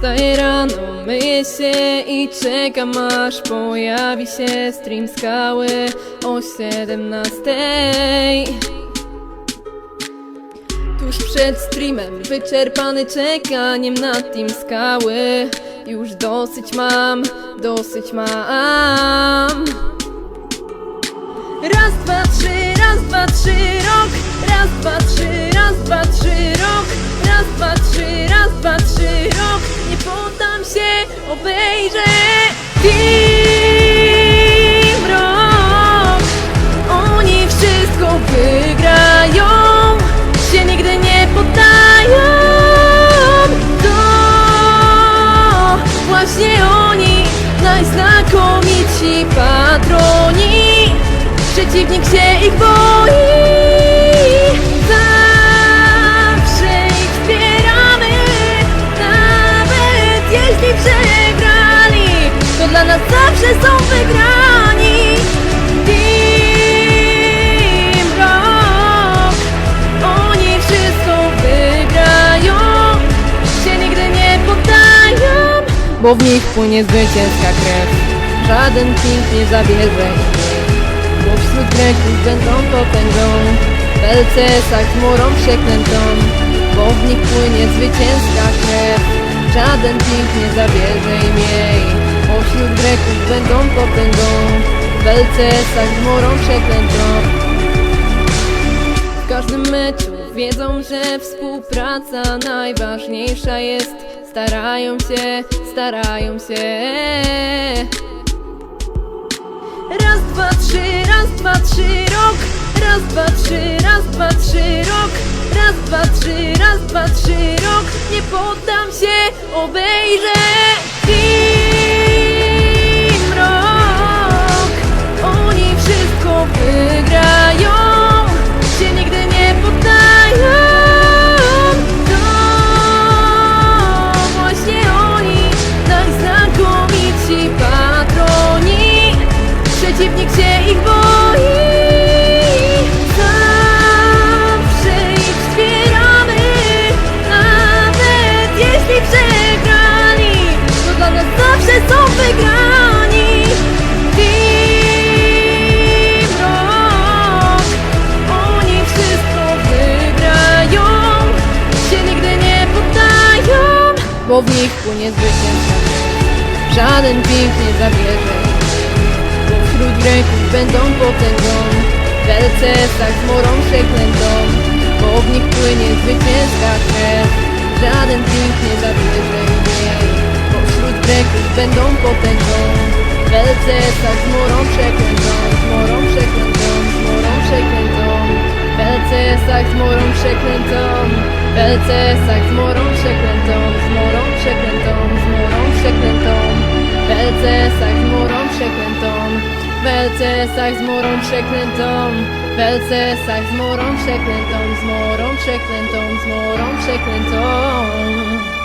Wstaję rano, myję się i czekam aż pojawi się stream skały o 17 Tuż przed streamem, wyczerpany czekaniem na team skały. Już dosyć mam, dosyć mam. Raz, dwa, trzy, raz, dwa, trzy, rok. Raz, dwa, trzy, raz, dwa, trzy, rok. Raz, dwa, trzy, Przeciwnik się ich boi. Zawsze ich wspieramy. Nawet jeśli przegrali To dla nas zawsze są wygrani. Team Rock. Oni wszystko wygrają. Się nigdy nie poddają Bo w nich płynie zwycięska krew. Żaden pink nie zabierze bo wśród Greków będą potęgą LCS-ach chmurą przeklętą Bo w nich płynie zwycięska krew. Żaden pink nie zabierze im jej. Bo wśród Greków będą potęgą LCS-ach chmurą przeklętą. W każdym meczu wiedzą, że współpraca najważniejsza jest. Starają się, starają się. Raz, dwa, trzy, raz, dwa, trzy, rok. Raz, dwa, trzy, raz, dwa, trzy, rok. Raz, dwa, trzy, raz, dwa, trzy, rok. Nie poddam się, obejrzę Bo w nich płynie zwycięstwo. Żaden pink nie zabierze. Bo wśród Greków będą potęgą. W LCS-ach chmurą przeklętą Bo w nich płynie zwycięska krew. Żaden pink nie zabierze jej Bo wśród Greków będą potęgą. W LCS-ach chmurą przeklętą Chmurą przeklętą, chmurą przeklętą. W LCS-ach chmurą przeklętą W LCS-ach chmurą przeklętą Chmurą przeklętą, chmurą przeklętą. W LCS-ach z murą przeklętą. W LCS-ach z murą przeklętą. W LCS-ach z murą przeklętą Z murą przeklętą, z murą przeklętą